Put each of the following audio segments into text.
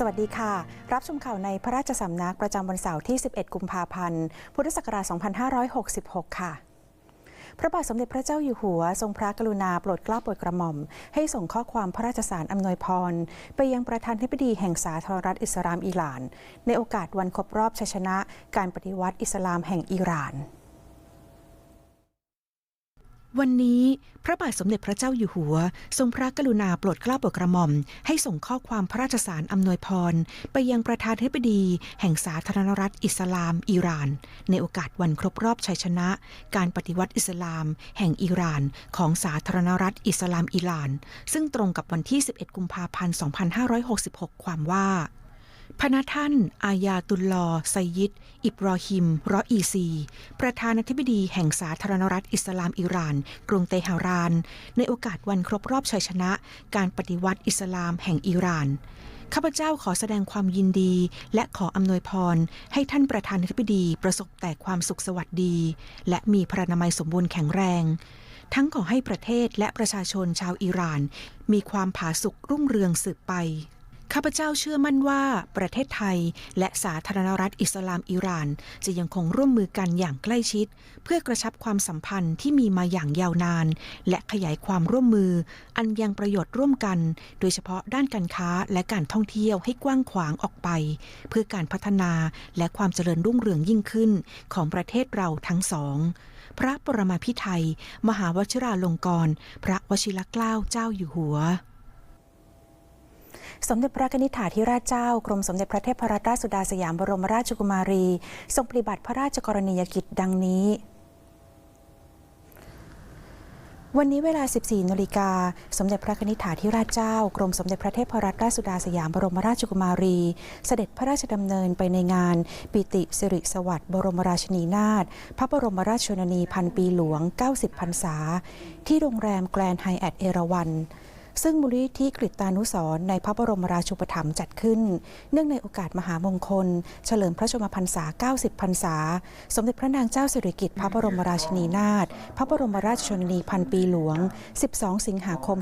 สวัสดีค่ะ รับชมข่าวในพระราชสำนักประจำวันเสาร์ที่ 11 กุมภาพันธ์ พุทธศักราช 2566 ค่ะ พระบาทสมเด็จพระเจ้าอยู่หัว ทรงพระกรุณาโปรดเกล้าโปรดกระหม่อม ให้ส่งข้อความพระราชสารอำนวยพร ไปยังประธานธิบดีแห่งสาธารณรัฐอิสลามอิหร่าน ในโอกาสวันครบรอบชัยชนะ การปฏิวัติอิสลามแห่งอิหร่าน วันนี้พระบาทสมเด็จพระเจ้าอยู่หัว ทรงพระกรุณาโปรดเกล้าโปรดกระหม่อม ให้ส่งข้อความพระราชสารอำนวยพร ไปยังประธานธิบดี แห่งสาธารณรัฐอิสลามอิหร่าน ในโอกาสวันครบรอบชัยชนะ การปฏิวัติอิสลาม แห่งอิหร่าน ของสาธารณรัฐอิสลามอิหร่าน ซึ่งตรงกับวันที่ 11 กุมภาพันธ์ 2566 ความว่า พระนาท่าน อายาตุลลอไซยิดอิบรอฮิมรออีซี ประธานาธิบดีแห่งสาธารณรัฐอิสลามอิหร่าน กรุงเตหะราน ในโอกาสวันครบรอบชัยชนะ การปฏิวัติอิสลามแห่งอิหร่านข้าพเจ้าขอแสดงความยินดี และขออำนวยพร ให้ท่านประธานาธิบดีประสบแต่ความสุขสวัสดี และมีพระนามัยสมบูรณ์แข็งแรง ทั้งขอให้ประเทศและประชาชนชาวอิหร่าน มีความผาสุกรุ่งเรืองสืบไป ข้าพเจ้าเชื่อมั่นว่าประเทศไทย และสาธารณรัฐอิสลามอิหร่าน จะยังคงร่วมมือกันอย่างใกล้ชิด เพื่อกระชับความสัมพันธ์ที่มีมาอย่างยาวนาน และขยายความร่วมมือ อันยังประโยชน์ร่วมกัน โดยเฉพาะด้านการค้าและการท่องเที่ยวให้กว้างขวางออกไป เพื่อการพัฒนาและความเจริญรุ่งเรืองยิ่งขึ้น ของประเทศเราทั้งสอง พระปรมาภิไธยมหาวชิราลงกรณพระวชิรเกล้าเจ้าอยู่หัว สมเด็จพระนิธิถาธิราชเจ้ากรมสมเด็จพระเทพรัตนราชสุดาสยามบรมราชกุมารี ทรงปฏิบัติพระราชกรณียกิจดังนี้วันนี้เวลา 14 นาฬิกา สมเด็จพระนิธิถาธิราชเจ้า กรมสมเด็จพระเทพรัตนราชสุดาสยามบรมราชกุมารี เสด็จพระราชดำเนินไปในงาน ปิติสิริสวัสดิ์บรมราชินีนาถ พระบรมราชชนนีพันปีหลวง 90 พรรษา ที่โรงแรมแกรนด์ไฮแอทเอราวัน ซึ่งมูลนิธิกฤตานุสรในพระบรมราชูปถัมภ์จัดขึ้น เนื่องในโอกาสมหามงคล เฉลิมพระชนมพรรษา 90 พรรษา สมเด็จพระนางเจ้าสิริกิติ์พระบรมราชินีนาถพระบรมราชชนนีพันปีหลวง 12 สิงหาคม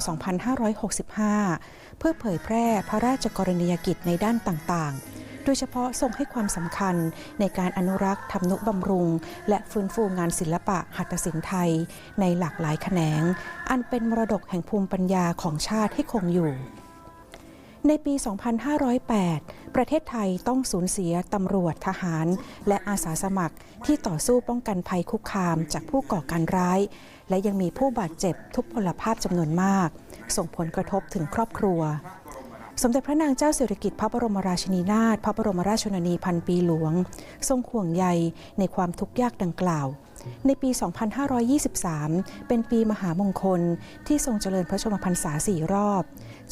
2565 เพื่อเผยแพร่พระราชกรณียกิจในด้านต่างๆ โดยเฉพาะทรงให้ความสำคัญในการอนุรักษ์ทำนุบำรุง และฟื้นฟูงานศิลปะหัตถศิลป์ไทย ในหลากหลายแขนง อันเป็นมรดกแห่งภูมิปัญญาของชาติให้คงอยู่ในปี 2508 ประเทศไทยต้องสูญเสียตำรวจทหาร และอาสาสมัครที่ต่อสู้ป้องกันภัยคุกคามจากผู้ก่อการร้าย และยังมีผู้บาดเจ็บทุกพลภาพจำนวนมาก ส่งผลกระทบถึงครอบครัว สมเด็จพระนางเจ้าสิริกิติ์พระบรมราชินีนาถพระบรมราชชนนีพันปีหลวง ทรงห่วงใยในความทุกข์ยากดังกล่าว ในปี 2523 เป็นปีมหามงคลที่ทรงเจริญพระชนมพรรษาสี่รอบ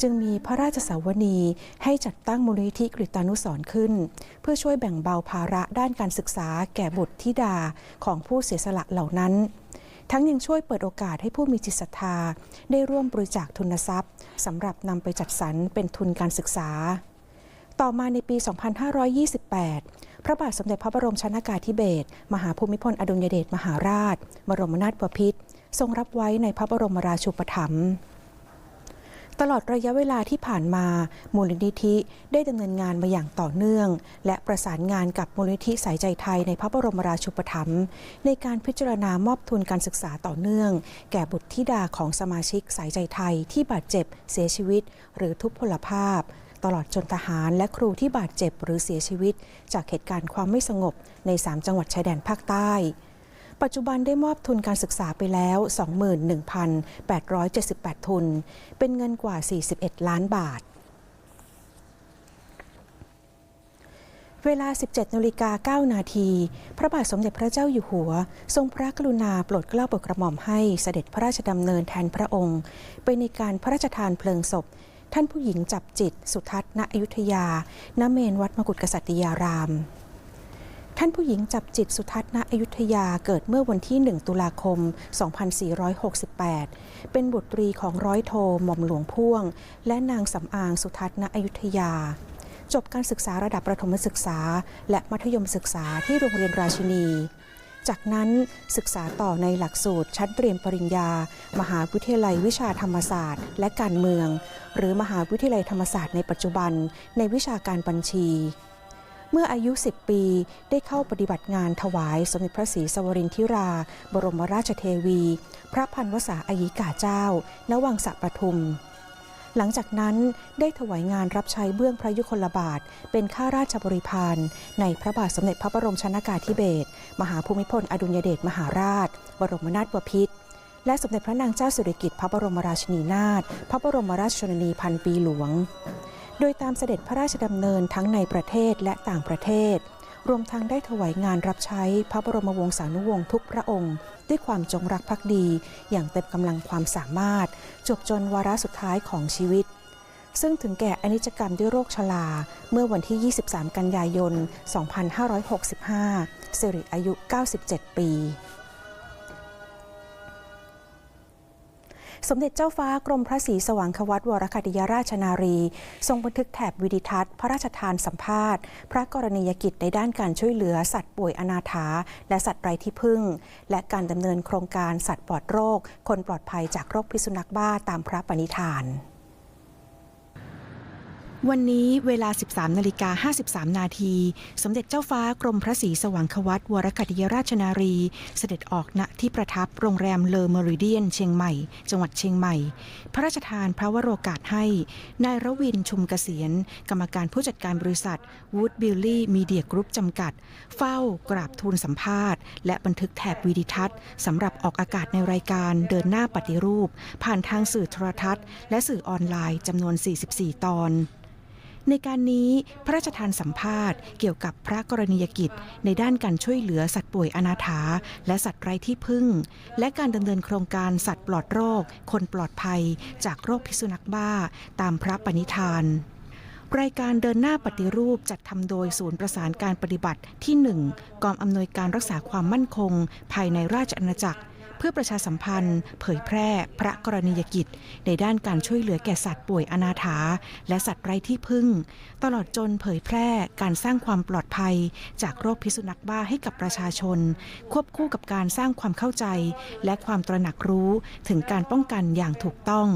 จึงมีพระราชสาวนีให้จัดตั้งมูลนิธิกฤตานุสร์ขึ้น เพื่อช่วยแบ่งเบาภาระด้านการศึกษาแก่บุตรธิดาของผู้เสียสละเหล่านั้น ทั้งยังช่วยเปิดโอกาสให้ผู้มีจิตศรัทธา ได้ร่วมบริจาคทุนทรัพย์สำหรับนำไปจัดสรรเป็นทุนการศึกษา ต่อมาในปี 2528 พระบาทสมเด็จพระบรมชนากาธิเบศรมหาภูมิพลอดุลยเดชมหาราช บรมนาถบพิตรทรงรับไว้ในพระบรมราชูปถัมภ์ ตลอดระยะเวลาที่ผ่านมามูลนิธิได้ดำเนินงานมาอย่างต่อเนื่อง และประสานงานกับมูลนิธิสายใจไทยในพระบรมราชูปถัมภ์ในการพิจารณามอบทุนการศึกษาต่อเนื่อง แก่บุตรธิดาของสมาชิกสายใจไทยที่บาดเจ็บ เสียชีวิต หรือทุพพลภาพ ตลอดจนทหารและครูที่บาดเจ็บหรือเสียชีวิต จากเหตุการณ์ความไม่สงบใน 3 จังหวัดชายแดนภาคใต้ ปัจจุบันได้มอบทุนการศึกษาไปแล้ว 21,878 ทุน เป็นเงินกว่า 41 ล้านบาทเวลา 17นาฬิกา9นาที พระบาทสมเด็จพระเจ้าอยู่หัว ทรงพระกรุณาโปรดเกล้าโปรดกระหม่อมให้เสด็จพระราชดำเนินแทนพระองค์ ไปในการพระราชทานเพลิงศพ ท่านผู้หญิงจับจิต สุทัศน์ ณ อยุธยา ณ เมนวัดมกุฎกษัตริยาราม ท่านผู้หญิงจับจิตสุทัศน์ณอยุธยาเกิดเมื่อวันที่ 1 ตุลาคม 2468 เป็นบุตรีของร้อยโทหม่อมหลวงพ่วง และนางสำอางสุทัศน์ณอยุธยา จบการศึกษาระดับประถมศึกษา และมัธยมศึกษาที่โรงเรียนราชินี จากนั้นศึกษาต่อในหลักสูตรชั้นเตรียมปริญญา มหาวิทยาลัยวิชาธรรมศาสตร์ และการเมือง หรือมหาวิทยาลัยธรรมศาสตร์ในปัจจุบัน ในวิชาการบัญชี เมื่ออายุ 10 ปีได้เข้าปฏิบัติงานถวายสมเด็จพระศรีสวรินทิรา บรมราชเทวี พระพันวษาอายิกาเจ้า ณ วังสะปทุม หลังจากนั้นได้ถวายงานรับใช้เบื้องพระยุคลบาท เป็นข้าราชบริพารในพระบาทสมเด็จพระบรมชนากาธิเบศรมหาภูมิพลอดุลยเดชมหาราช บรมนาถบพิตรและสมเด็จพระนางเจ้าสิริกิติ์พระบรมราชินีนาถพระบรมราชชนนีพันปีหลวง โดยตามเสด็จพระราชดำเนินทั้งในประเทศและต่างประเทศ รวมทั้งได้ถวายงานรับใช้พระบรมวงศานุวงศ์ทุกพระองค์ ด้วยความจงรักภักดี อย่างเต็มกำลังความสามารถ จบจนวาระสุดท้ายของชีวิต ซึ่งถึงแก่อนิจกรรมด้วยโรคชราเมื่อวันที่ 23 กันยายน 2565 สิริอายุ 97 ปี สมเด็จเจ้าฟ้ากรมพระศรีสว่างควัตวรคติยราชนารี ทรงบันทึกแถบวิดิทัศน์ พระราชทานสัมภาษณ์ พระกรณียกิจในด้านการช่วยเหลือสัตว์ป่วยอนาถา และสัตว์ไร้ที่พึ่ง และการดำเนินโครงการสัตว์ปลอดโรค คนปลอดภัยจากโรคพิษสุนัขบ้าตามพระปณิธาน วันนี้เวลา 13นาฬิกา53 นาที สมเด็จเจ้าฟ้ากรมพระศรีสว่างควัตวรกติยราชนารี เสด็จออกณที่ประทับโรงแรมเลอเมริเดียน เชียงใหม่ จังหวัดเชียงใหม่ พระราชทานพระวโรกาสให้ นายรวินชุมเกษียณ กรรมการผู้จัดการบริษัทวูดบิลลี่มีเดียกรุ๊ปจำกัด เฝ้ากราบทูลสัมภาษณ์ และบันทึกแถบวิดิทัศน์สำหรับออกอากาศในรายการเดินหน้าปฏิรูป ผ่านทางสื่อโทรทัศน์ และสื่อออนไลน์จำนวน 44 ตอน ในการนี้พระราชทานสัมภาษณ์เกี่ยวกับพระกรณียกิจ ในด้านการช่วยเหลือสัตว์ป่วยอนาถา และสัตว์ไร้ที่พึ่ง และการดำเนินโครงการสัตว์ปลอดโรค คนปลอดภัย จากโรคพิษสุนัขบ้า ตามพระปณิธานรายการเดินหน้าปฏิรูปจัดทำโดยศูนย์ประสานการปฏิบัติที่ 1 กองอำนวยการรักษาความมั่นคง ภายในราชอาณาจักร เพื่อประชาสัมพันธ์ เผยแพร่พระกรณียกิจ ในด้านการช่วยเหลือแก่สัตว์ป่วยอนาถา และสัตว์ไร้ที่พึ่ง ตลอดจนเผยแพร่การสร้างความปลอดภัย จากโรคพิษสุนัขบ้าให้กับประชาชน ควบคู่กับการสร้างความเข้าใจ และความตระหนักรู้ถึงการป้องกันอย่างถูกต้อง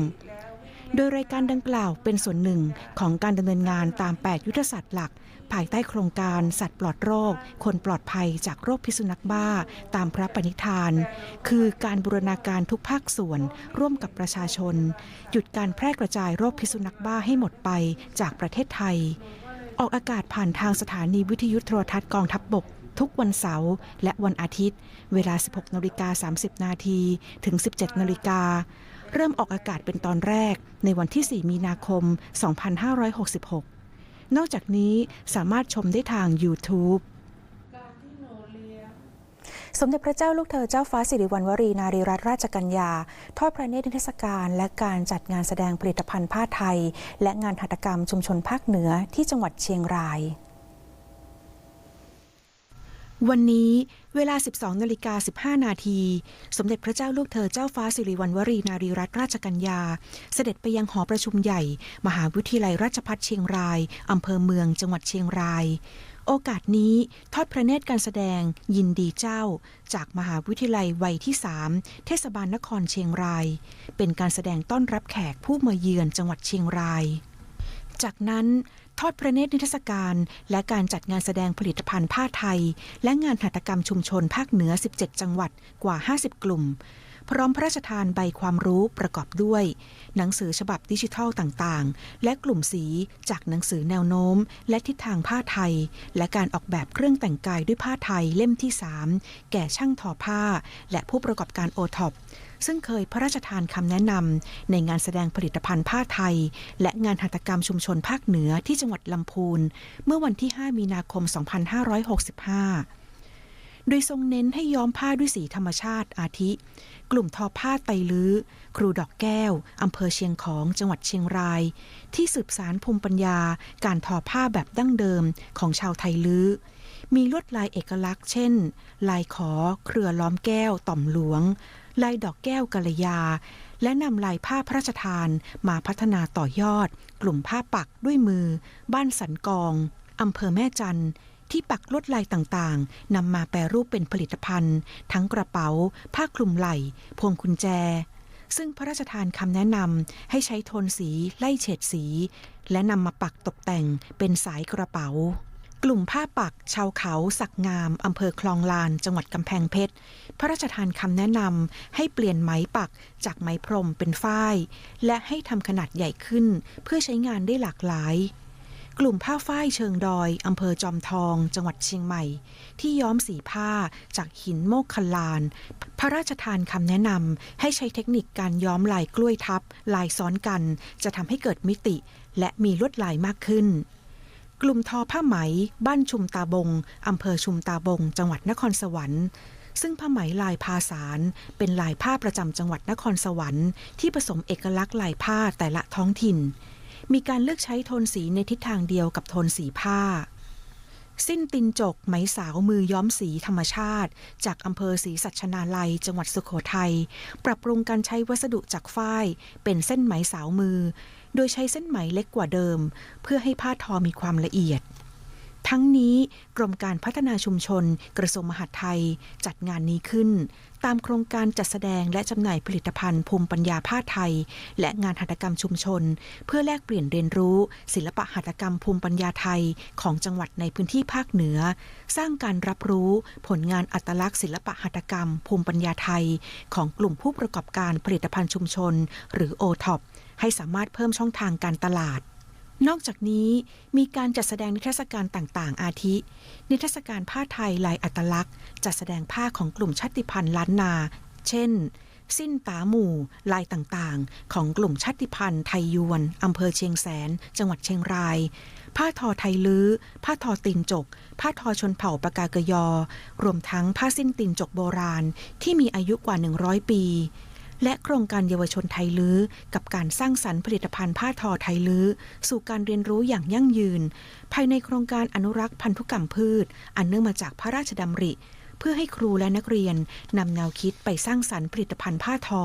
โดยรายการดังกล่าวเป็นส่วนหนึ่งของการดำเนินงานตาม 8 ยุทธศาสตร์หลัก ภายใต้โครงการสัตว์ปลอดโรค คนปลอดภัยจากโรคพิษสุนัขบ้า ตามพระปณิธาน คือการบูรณาการทุกภาคส่วน ร่วมกับประชาชน หยุดการแพร่กระจายโรคพิษสุนัขบ้าให้หมดไปจากประเทศไทย ออกอากาศผ่านทางสถานีวิทยุโทรทัศน์กองทัพบบกทุกวันเสาร์และวันอาทิตย์ เวลา 16นาฬิกา30 นาทีถึง 17นาฬิกา เริ่มออกอากาศเป็นตอนแรกในวันที่ 4 มีนาคม 2566 นอกจากนี้สามารถชมได้ทาง YouTube สมเด็จพระเจ้าลูกเธอเจ้าฟ้าสิริวัณวรีนารีรัตนราชกัญญา ทอดพระเนตรนิทรรศการ และการจัดงานแสดงผลิตภัณฑ์ผ้าไทย และงานหัตถกรรมชุมชนภาคเหนือที่จังหวัดเชียงราย วันนี้เวลา 12 นาฬิกา 15 นาที สมเด็จพระเจ้าลูกเธอเจ้าฟ้าสิริวัณวรีนารีรัตนราชกัญญา เสด็จไปยังหอประชุมใหญ่ มหาวิทยาลัยราชภัฏเชียงราย อำเภอเมือง จังหวัดเชียงราย โอกาสนี้ทอดพระเนตรการแสดงยินดีเจ้า จากมหาวิทยาลัยวัยที่ 3 เทศบาลนครเชียงราย เป็นการแสดงต้อนรับแขกผู้มาเยือนจังหวัดเชียงรายจากนั้น ทอดพระเนตรนิทรรศการ และการจัดงานแสดงผลิตภัณฑ์ผ้าไทย และงานหัตถกรรมชุมชนภาคเหนือ 17 จังหวัดกว่า 50 กลุ่ม พร้อมพระราชทานใบความรู้ประกอบด้วย หนังสือฉบับดิจิทัลต่างๆ และกลุ่มสีจากหนังสือแนวโน้ม และทิศทางผ้าไทย และการออกแบบเครื่องแต่งกายด้วยผ้าไทยเล่มที่ 3 แก่ช่างทอผ้า และผู้ประกอบการโอท็อป ซึ่งเคยพระราชทานคำแนะนำในงานแสดงผลิตภัณฑ์ผ้าไทย และงานหัตถกรรมชุมชนภาคเหนือที่จังหวัดลำพูน เมื่อวันที่ 5 มีนาคม 2565โดยทรงเน้นให้ย้อมผ้าด้วยสีธรรมชาติอาทิ กลุ่มทอผ้าไตลื้อ ครูดอกแก้ว อำเภอเชียงของจังหวัดเชียงราย ที่สืบสารภูมิปัญญาการทอผ้าแบบดั้งเดิมของชาวไทลื้อ มีลวดลายเอกลักษณ์ เช่น ลายขอ เครือล้อมแก้ว ต่อมหลวง ลายดอกแก้วกัลยา และนำลายผ้าพระราชทานมาพัฒนาต่อยอด กลุ่มผ้าปักด้วยมือ บ้านสันกองอำเภอแม่จันที่ปักลวดลายต่างๆ นำมาแปรรูปเป็นผลิตภัณฑ์ ทั้งกระเป๋า ผ้าคลุมไหล่ พวงกุญแจ ซึ่งพระราชทานคำแนะนำให้ใช้โทนสีไล่เฉดสี และนำมาปักตกแต่งเป็นสายกระเป๋า กลุ่มผ้าปัก ชาวเขาสักงามอำเภอคลองลาน จังหวัดกำแพงเพชร พระราชทานคำแนะนำให้เปลี่ยนไหมปักจากไหมพรมเป็นฝ้าย และให้ทำขนาดใหญ่ขึ้น เพื่อใช้งานได้หลากหลาย กลุ่มผ้าฝ้ายเชิงดอยอำเภอจอมทอง จังหวัดเชียงใหม่ ที่ย้อมสีผ้าจากหินโมกคลาน พระราชทานคำแนะนำให้ใช้เทคนิคการย้อมลายกล้วยทับ ลายซ้อนกัน จะทำให้เกิดมิติ และมีลวดลายมากขึ้น กลุ่มทอผ้าไหม บ้านชุมตาบง อำเภอชุมตาบง จังหวัดนครสวรรค์ ซึ่งผ้าไหมลายพาสารเป็นลายผ้าประจำจังหวัดนครสวรรค์ที่ผสมเอกลักษณ์ลายผ้าแต่ละท้องถิ่น มีการเลือกใช้โทนสีในทิศทางเดียวกับโทนสีผ้า สิ้นตินจกไหมสาวมือย้อมสีธรรมชาติ จากอำเภอศรีสัชนาลัย จังหวัดสุโขทัยปรับปรุงการใช้วัสดุจากฝ้าย เป็นเส้นไหมสาวมือ โดยใช้เส้นไหมเล็กกว่าเดิม เพื่อให้ผ้าทอมีความละเอียด ทั้งนี้กรมการพัฒนาชุมชน กระทรวงมหาดไทยจัดงานนี้ขึ้น ตามโครงการจัดแสดงและจำหน่ายผลิตภัณฑ์ภูมิปัญญาผ้าไทย และงานหัตถกรรมชุมชน เพื่อแลกเปลี่ยนเรียนรู้ ศิลปะหัตถกรรมภูมิปัญญาไทยของจังหวัดในพื้นที่ภาคเหนือ สร้างการรับรู้ผลงานอัตลักษณ์ศิลปะหัตถกรรมภูมิปัญญาไทย ของกลุ่มผู้ประกอบการผลิตภัณฑ์ชุมชน หรือ o t o p ให้สามารถเพิ่มช่องทางการตลาด นอกจากนี้มีการจัดแสดงนิทรรศการต่างๆ อาทิ นิทรรศการผ้าไทยลายอัตลักษณ์ จัดแสดงผ้าของกลุ่มชาติพันธุ์ล้านนา เช่น สิ้นตาหมู่ ลายต่างๆ ของกลุ่มชาติพันธุ์ไทยยวนอำเภอเชียงแสน จังหวัดเชียงราย ผ้าทอไทยลื้อ ผ้าทอตีนจก ผ้าทอชนเผ่าปากากยอ รวมทั้งผ้าสิ้นตีนจกโบราณที่มีอายุกว่า 100 ปี และโครงการเยาวชนไทยลื้อ กับการสร้างสรรค์ผลิตภัณฑ์ผ้าทอไทยลื้อ สู่การเรียนรู้อย่างยั่งยืน ภายในโครงการอนุรักษ์พันธุกรรมพืช อันเนื่องมาจากพระราชดำริ เพื่อให้ครูและนักเรียนนำแนวคิดไปสร้างสรรค์ผลิตภัณฑ์ผ้าทอ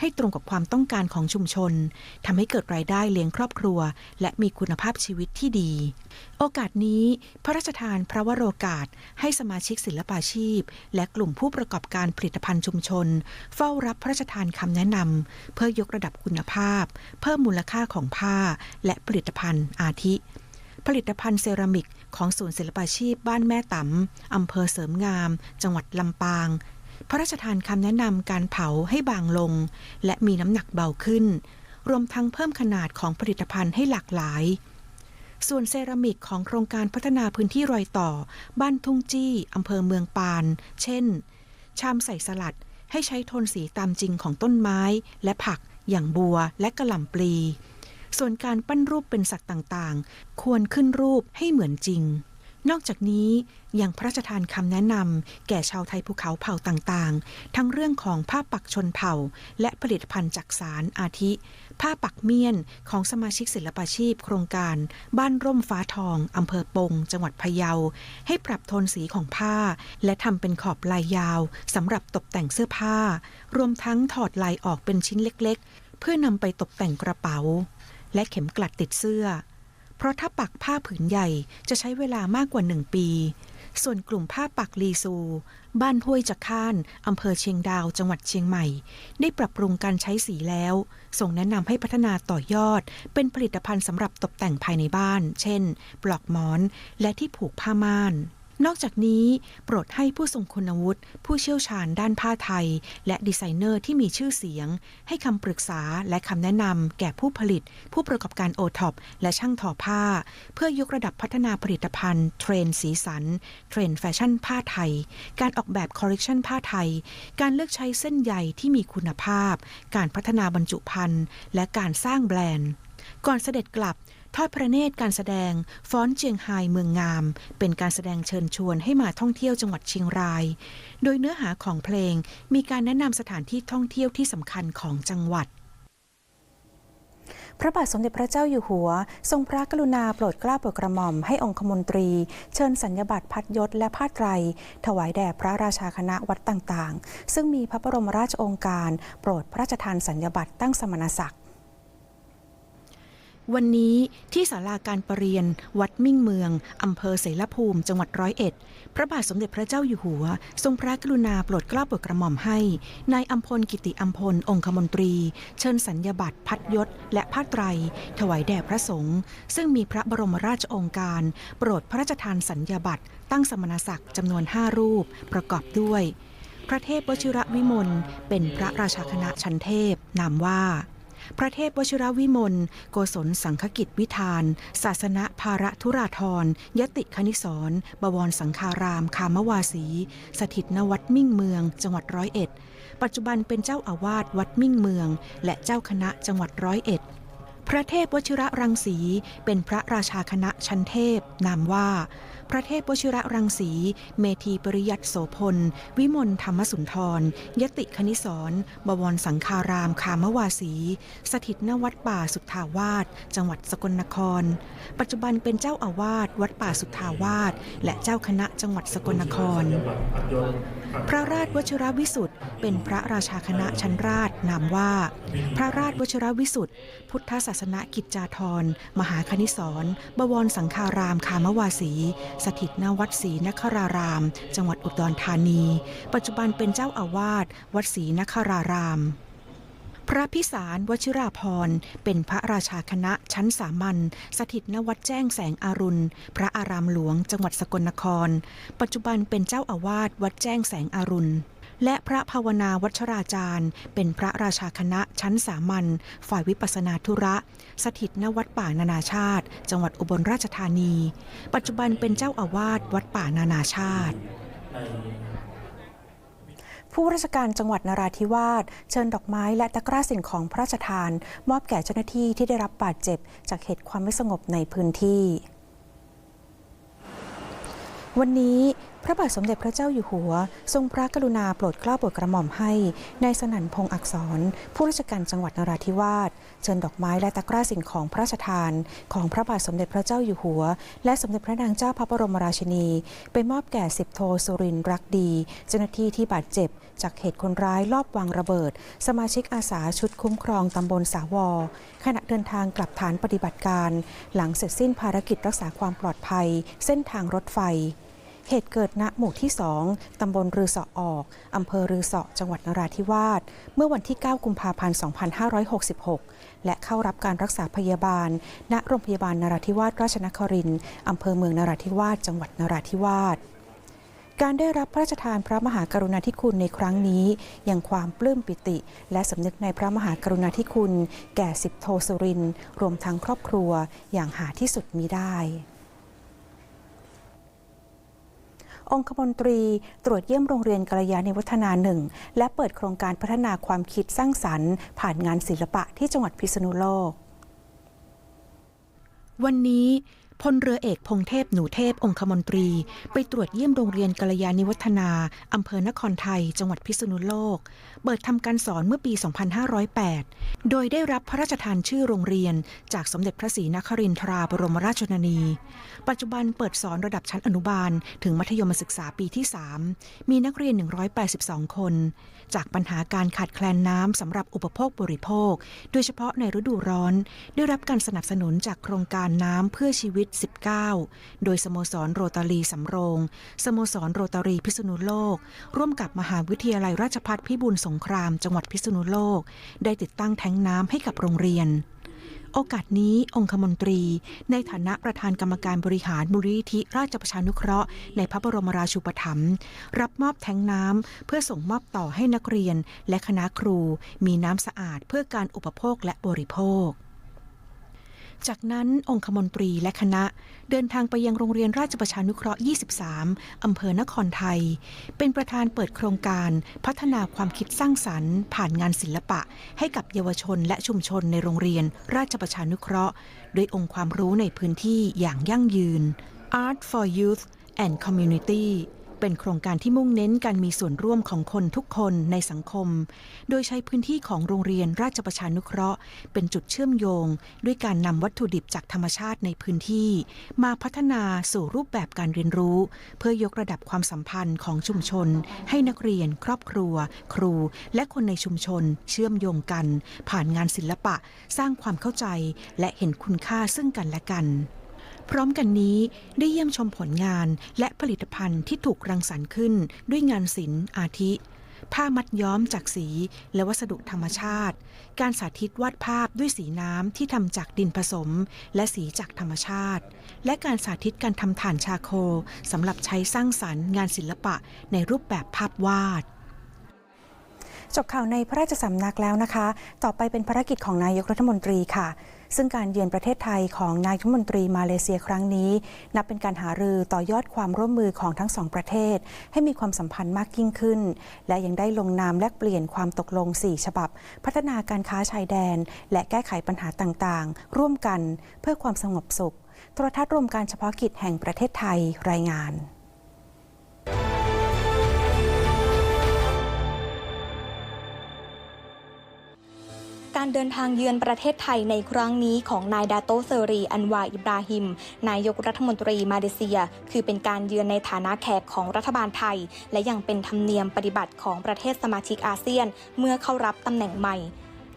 ให้ตรงกับความต้องการของชุมชนทำให้เกิดรายได้เลี้ยงครอบครัว และมีคุณภาพชีวิตที่ดี โอกาสนี้ พระราชทานพระวโรกาส ให้สมาชิกศิลปาชีพ และกลุ่มผู้ประกอบการผลิตภัณฑ์ชุมชน เฝ้ารับพระราชทานคำแนะนำเพื่อยกระดับคุณภาพ เพิ่มมูลค่าของผ้า และผลิตภัณฑ์อาทิผลิตภัณฑ์เซรามิก ของศูนย์ศิลปาชีพบ้านแม่ต๋ำอำเภอเสริมงาม จังหวัดลำปาง พระราชทานคำแนะนำการเผาให้บางลง และมีน้ำหนักเบาขึ้น รวมทั้งเพิ่มขนาดของผลิตภัณฑ์ให้หลากหลาย ส่วนเซรามิกของโครงการพัฒนาพื้นที่รอยต่อ บ้านทุ่งจี้อำเภอเมืองปาน เช่น ชามใส่สลัดให้ใช้โทนสีตามจริงของต้นไม้ และผักอย่างบัวและกระหล่ำปลี ส่วนการปั้นรูปเป็นสัตว์ต่างๆ ควรขึ้นรูปให้เหมือนจริง นอกจากนี้ยังพระราชทานคำแนะนำแก่ชาวไทยภูเขาเผ่าต่างๆ ทั้งเรื่องของผ้าปักชนเผ่า และผลิตภัณฑ์จักสารอาทิ ผ้าปักเมียนของสมาชิกศิลปาชีพ โครงการ บ้านร่มฟ้าทองอำเภอปง จังหวัดพะเยา ให้ปรับโทนสีของผ้า และทำเป็นขอบลายยาวสำหรับตกแต่งเสื้อผ้า รวมทั้งถอดลายออกเป็นชิ้นเล็ก ๆ เพื่อนำไปตกแต่งกระเป๋า และเข็มกลัดติดเสื้อ เพราะถ้าปักผ้าผืนใหญ่จะใช้เวลามากกว่าหนึ่งปี ส่วนกลุ่มผ้าปักลีซู บ้านห้วยจักข้านอำเภอเชียงดาวจังหวัดเชียงใหม่ ได้ปรับปรุงการใช้สีแล้ว ส่งแนะนำให้พัฒนาต่อยอด เป็นผลิตภัณฑ์สำหรับตกแต่งภายในบ้าน เช่น ปลอกหมอน และที่ผูกผ้าม่าน นอกจากนี้โปรดให้ผู้ทรงคุณวุฒิ ผู้เชี่ยวชาญด้านผ้าไทย และดีไซเนอร์ที่มีชื่อเสียง ให้คำปรึกษาและคำแนะนำแก่ผู้ผลิต ผู้ประกอบการโอท็อปและช่างทอผ้า เพื่อยกระดับพัฒนาผลิตภัณฑ์ เทรนสีสัน เทรนแฟชั่นผ้าไทย การออกแบบคอลเลกชันผ้าไทย การเลือกใช้เส้นใยที่มีคุณภาพ การพัฒนาบรรจุภัณฑ์และการสร้างแบรนด์ ก่อนเสด็จกลับ ทอดพระเนตรการแสดงฟ้อนเจียงไฮเมืองงาม เป็นการแสดงเชิญชวนให้มาท่องเที่ยวจังหวัดเชียงราย โดยเนื้อหาของเพลงมีการแนะนำสถานที่ท่องเที่ยวที่สำคัญของจังหวัดพระบาทสมเด็จพระเจ้าอยู่หัว ทรงพระกรุณาโปรดเกล้าโปรดกระหม่อมให้องคมนตรี เชิญสัญญบัตรพัดยศและผ้าไตร ถวายแด่พระราชาคณะวัดต่างๆ ซึ่งมีพระบรมราชองการ โปรดพระราชทานสัญญบัตรตั้งสมณศักดิ์ วันนี้ที่ศาลาการประเรียน วัดมิ่งเมือง อำเภอเสรภูมิ จังหวัดร้อยเอ็ด พระบาทสมเด็จพระเจ้าอยู่หัว ทรงพระกรุณาโปรดเกล้าโปรดกระหม่อมให้ นายอัมพลกิติอัมพล องคมนตรี เชิญสัญญาบัตรพัดยศ และผ้าไตร ถวายแด่พระสงฆ์ ซึ่งมีพระบรมราชองค์การ โปรดพระราชทานสัญญาบัตรตั้งสมณศักดิ์จำนวน5รูป ประกอบด้วย พระเทพวชิระวิมล เป็นพระราชาคณะชั้นเทพ นามว่า พระเทพวชิรวิมลโกศลสังฆกิจวิธาน ศาสนภาระธุราธรยติคณิสรบวรสังคาราม คามวาสี สถิตนวัดมิ่งเมือง จังหวัดร้อยเอ็ด ปัจจุบันเป็นเจ้าอาวาสวัดมิ่งเมือง และเจ้าคณะจังหวัดร้อยเอ็ดพระเทพวชิระรังสีเป็นพระราชาคณะชั้นเทพ นามว่า พระเทพวชิระรังสี เมธีปริยัติโสพล วิมลธรรมสุนทร ยติคณิสรบวรสังคารามคามวาสี สถิตณวัดป่าสุทธาวาส จังหวัดสกลนคร ปัจจุบันเป็นเจ้าอาวาสวัดป่าสุทธาวาส และเจ้าคณะจังหวัดสกลนครพระราชวชรวิสุทธ์เป็นพระราชาคณะชั้นราชนามว่า พระราชวชรวิสุทธ์พุทธศาสนกิจจาธร มหาคณิสรบวรสังฆารามคามวาสี สถิตณวัดศรีนคราราม จังหวัดอุดรธานี ปัจจุบันเป็นเจ้าอาวาสวัดศรีนคราราม พระพิสารวชิราพรเป็นพระราชาคณะชั้นสามัญสถิตณวัดแจ้งแสงอารุณ พระอารามหลวงจังหวัดสกลนคร ปัจจุบันเป็นเจ้าอาวาสวัดแจ้งแสงอารุณ และพระภาวนาวัชราจารย์ เป็นพระราชาคณะชั้นสามัญฝ่ายวิปัสสนาธุระ สถิตณวัดป่านานาชาติ จังหวัดอุบลราชธานี ปัจจุบันเป็นเจ้าอาวาสวัดป่านานาชาติ ผู้ราชการจังหวัดนราธิวาสเชิญดอกไม้และตะกร้าสิ่งของพระราชทาน มอบแก่เจ้าหน้าที่ที่ได้รับบาดเจ็บ จากเหตุความไม่สงบในพื้นที่ วันนี้พระบาทสมเด็จพระเจ้าอยู่หัว ทรงพระกรุณาโปรดเกล้าโปรดกระหม่อมให้ในสนั่นพงอักษร ผู้ราชการจังหวัดนราธิวาสเชิญดอกไม้และตะกร้าสิ่งของพระราชทาน ของพระบาทสมเด็จพระเจ้าอยู่หัว และสมเด็จพระนางเจ้าพระบรมราชินี ไปมอบแก่สิบโทสุรินรักดี เจ้าหน้าที่ที่บาดเจ็บ จากเหตุคนร้ายลอบวางระเบิด สมาชิกอาสาชุดคุ้มครองตำบลสาวอขณะเดินทางกลับฐานปฏิบัติการ หลังเสร็จสิ้นภารกิจรักษาความปลอดภัย เส้นทางรถไฟ เหตุเกิดณหมู่ที่ 2 ตำบลรือเสาะออก อำเภอรือเสาะจังหวัดนราธิวาส เมื่อวันที่ 9 กุมภาพันธ์ 2566 และเข้ารับการรักษาพยาบาล ณ โรงพยาบาลนราธิวาสราชนครินทร์อำเภอเมืองนราธิวาส จังหวัดนราธิวาส การได้รับพระราชทานพระมหากรุณาธิคุณในครั้งนี้ยังความปลื้มปิติ และสำนึกในพระมหากรุณาธิคุณ แก่สิบโทสุรินรวมทั้งครอบครัวอย่างหาที่สุดมิได้องคมนตรีตรวจเยี่ยมโรงเรียนกัลยาณิวัฒนาหนึ่งและเปิดโครงการพัฒนาความคิดสร้างสรรค์ ผ่านงานศิลปะที่จังหวัดพิษณุโลก วันนี้ พลเรือเอกพงเทพหนูเทพองคมนตรี ไปตรวจเยี่ยมโรงเรียนกัลยาณิวัฒนาอำเภอนครไทย จังหวัดพิษณุโลก เปิดทำการสอนเมื่อปี 2508 โดยได้รับพระราชทานชื่อโรงเรียน จากสมเด็จพระศรีนครินทราบรมราชชนนี ปัจจุบันเปิดสอนระดับชั้นอนุบาล ถึงมัธยมศึกษาปีที่ 3 มีนักเรียน 182 คน จากปัญหาการขาดแคลนน้ำสำหรับอุปโภคบริโภค โดยเฉพาะในฤดูร้อน ได้รับการสนับสนุนจากโครงการน้ำเพื่อชีวิต19 โดยสโมสรโรตารีสำโรง สโมสรโรตารีพิษณุโลก ร่วมกับมหาวิทยาลัยราชภัฏพิบูลสงคราม จังหวัดพิษณุโลก ได้ติดตั้งแทงน้ำให้กับโรงเรียนโอกาสนี้องคมนตรี ในฐานะประธานกรรมการบริหารมูลนิธิราชประชานุเคราะห์ในพระบรมราชูปถัมภ์รับมอบแทงน้ำเพื่อส่งมอบต่อให้นักเรียน และคณะครูมีน้ำสะอาดเพื่อการอุปโภคและบริโภค จากนั้นองคมนตรีและคณะเดินทางไปยังโรงเรียนราชประชานุเคราะห์ 23 อำเภอนครไทย เป็นประธานเปิดโครงการพัฒนาความคิดสร้างสรรค์ ผ่านงานศิลปะ ให้กับเยาวชนและชุมชนในโรงเรียนราชประชานุเคราะห์ด้วยองค์ความรู้ในพื้นที่อย่างยั่งยืน Art for Youth and Community เป็นโครงการที่มุ่งเน้นการมีส่วนร่วมของคนทุกคนในสังคม โดยใช้พื้นที่ของโรงเรียนราชประชานุเคราะห์ เป็นจุดเชื่อมโยง ด้วยการนำวัตถุดิบจากธรรมชาติในพื้นที่ มาพัฒนาสู่รูปแบบการเรียนรู้ เพื่อยกระดับความสัมพันธ์ของชุมชน ให้นักเรียน ครอบครัว ครู และคนในชุมชน เชื่อมโยงกัน ผ่านงานศิลปะ สร้างความเข้าใจ และเห็นคุณค่าซึ่งกันและกัน พร้อมกันนี้ได้เยี่ยมชมผลงานและผลิตภัณฑ์ที่ถูกรังสรรค์ขึ้นด้วยงานศิลป์อาทิ ผ้ามัดย้อมจากสีและวัสดุธรรมชาติ การสาธิตวาดภาพด้วยสีน้ำที่ทำจากดินผสม และสีจากธรรมชาติ และการสาธิตการทำถ่านชาโคสำหรับใช้สร้างสรรค์งานศิลปะในรูปแบบภาพวาดจบข่าวในพระราชสำนักแล้วนะคะ ต่อไปเป็นภารกิจของนายกรัฐมนตรีค่ะ ซึ่งการเยือนประเทศไทยของนายรัฐมนตรีมาเลเซียครั้งนี้ นับเป็นการหารือต่อยอดความร่วมมือของทั้งสองประเทศ ให้มีความสัมพันธ์มากยิ่งขึ้น และยังได้ลงนามแลกเปลี่ยนความตกลง 4 ฉบับ พัฒนาการค้าชายแดน และแก้ไขปัญหาต่างๆ ร่วมกันเพื่อความสงบสุขโทรทัศน์รวมการเฉพาะกิจแห่งประเทศไทยรายงาน การเดินทางเยือนประเทศไทยในครั้งนี้ของนายดาโตเซรี อันวาอิบราฮิม นายกรัฐมนตรีมาเลเซีย คือเป็นการเยือนในฐานะแขกของรัฐบาลไทย และยังเป็นธรรมเนียมปฏิบัติของประเทศสมาชิกอาเซียน เมื่อเข้ารับตำแหน่งใหม่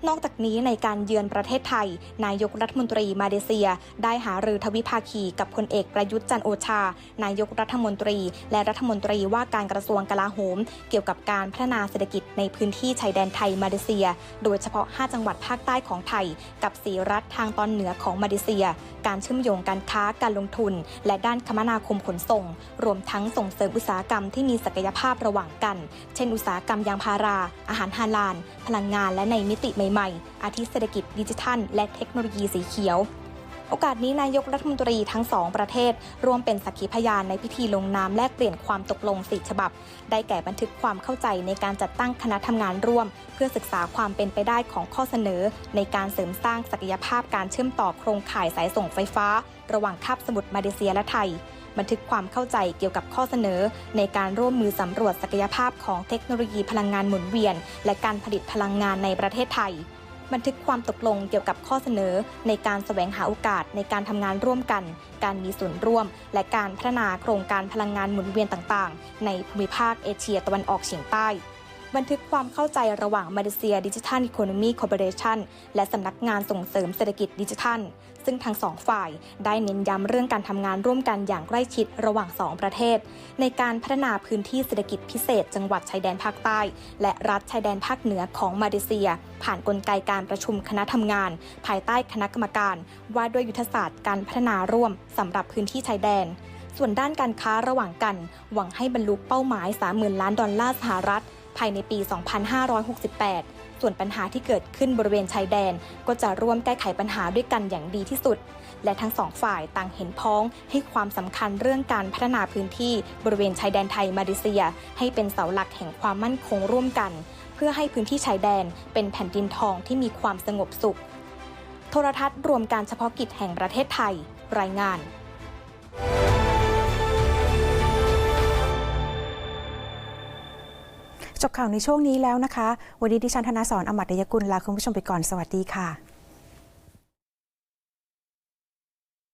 นอกจากนี้ในการเยือนประเทศไทย นายกรัฐมนตรีมาเลเซีย ได้หารือทวิภาคีกับพลเอกประยุทธ์จันโอชา นายกรัฐมนตรี และรัฐมนตรีว่าการกระทรวงกลาโหม เกี่ยวกับการพัฒนาเศรษฐกิจในพื้นที่ชายแดนไทยมาเลเซีย โดยเฉพาะ 5 จังหวัดภาคใต้ของไทย กับ4รัฐทางตอนเหนือของมาเลเซีย การเชื่อมโยงการค้าการลงทุน และด้านคมนาคมขนส่ง รวมทั้งส่งเสริมอุตสาหกรรมที่มีศักยภาพระหว่างกัน เช่น อุตสาหกรรมยางพารา อาหารฮาลาลพลังงานและในมิติใหม่ๆ อาทิเศรษฐกิจดิจิทัล และเทคโนโลยีสีเขียว โอกาสนี้นายกรัฐมนตรีทั้งสองประเทศร่วมเป็นสักขีพยานในพิธีลงนามแลกเปลี่ยนความตกลงสี่ฉบับ ได้แก่บันทึกความเข้าใจในการจัดตั้งคณะทำงานร่วม เพื่อศึกษาความเป็นไปได้ของข้อเสนอ ในการเสริมสร้างศักยภาพการเชื่อมต่อโครงข่ายสายส่งไฟฟ้า ระหว่างคาบสมุทรมาเลเซียและไทย บันทึกความเข้าใจเกี่ยวกับข้อเสนอ ในการร่วมมือสำรวจศักยภาพของเทคโนโลยีพลังงานหมุนเวียน และการผลิตพลังงานในประเทศไทยบันทึกความตกลงเกี่ยวกับข้อเสนอ ในการแสวงหาโอกาสในการทำงานร่วมกัน การมีส่วนร่วม และการพัฒนาโครงการพลังงานหมุนเวียนต่างๆ ในภูมิภาคเอเชียตะวันออกเฉียงใต้ บันทึกความเข้าใจระหว่างมาเลเซียดิจิทัลอีโคโนมีคอร์ปอเรชันและสำนักงานส่งเสริมเศรษฐกิจดิจิทัล ซึ่งทั้งสองฝ่ายได้เน้นย้ำเรื่องการทำงานร่วมกันอย่างใกล้ชิดระหว่างสองประเทศ ในการพัฒนาพื้นที่เศรษฐกิจพิเศษ จังหวัดชายแดนภาคใต้ และรัฐชายแดนภาคเหนือของมาเลเซีย ผ่านกลไกการประชุมคณะทำงาน ภายใต้คณะกรรมการ ว่าด้วยยุทธศาสตร์การพัฒนาร่วมสำหรับพื้นที่ชายแดนส่วนด้านการค้าระหว่างกัน หวังให้บรรลุเป้าหมาย 30,000 ล้านดอลลาร์สหรัฐ ภายในปี 2568 ส่วนปัญหาที่เกิดขึ้นบริเวณชายแดน ก็จะร่วมแก้ไขปัญหาด้วยกันอย่างดีที่สุด และทั้งสองฝ่ายต่างเห็นพ้องให้ความสำคัญเรื่องการพัฒนาพื้นที่บริเวณชายแดนไทยมาเลเซีย ให้เป็นเสาหลักแห่งความมั่นคงร่วมกัน เพื่อให้พื้นที่ชายแดน เป็นแผ่นดินทองที่มีความสงบสุข โทรทัศน์รวมการเฉพาะกิจแห่งประเทศไทย รายงาน จบข่าวในช่วงนี้แล้วนะคะ วันนี้ดิฉันธนาสอนอมตยกุลลาคุณผู้ชมไปก่อนสวัสดีค่ะ